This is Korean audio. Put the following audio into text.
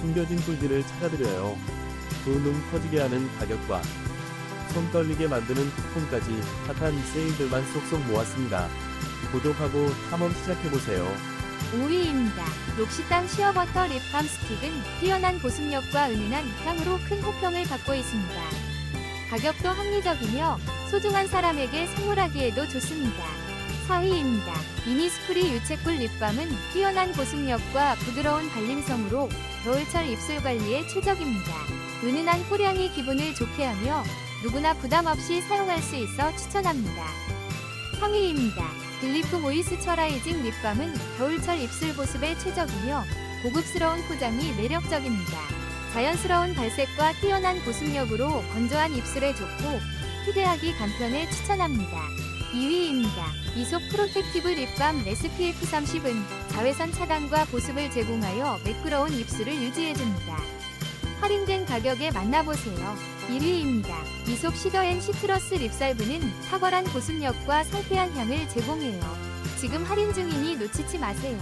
숨겨진 꿀들을 찾아드려요. 두눈 커지게 하는 가격과 손 떨리게 만드는 쿠폰까지 핫한 세일들만 쏙쏙 모았습니다. 구독하고 탐험 시작해보세요. 5위입니다. 록시땅 시어버터 립밤 스틱은 뛰어난 보습력과 은은한 향으로 큰 호평을 받고 있습니다. 가격도 합리적이며 소중한 사람에게 선물하기에도 좋습니다. 4위입니다. 이니스프리 유채꿀 립밤은 뛰어난 보습력과 부드러운 발림성으로 겨울철 입술 관리에 최적입니다. 은은한 꿀향이 기분을 좋게 하며 누구나 부담 없이 사용할 수 있어 추천합니다. 3위입니다. 글리프 모이스처라이징 립밤은 겨울철 입술 보습에 최적이며 고급스러운 포장이 매력적입니다. 자연스러운 발색과 뛰어난 보습력으로 건조한 입술에 좋고 휴대하기 간편에 추천합니다. 2위입니다. 이솝 프로텍티브 립밤 SPF 30은 자외선 차단과 보습을 제공하여 매끄러운 입술을 유지해줍니다. 할인된 가격에 만나보세요. 1위입니다. 이솝 시더앤 시트러스 립살브는 탁월한 보습력과 상쾌한 향을 제공해요. 지금 할인 중이니 놓치지 마세요.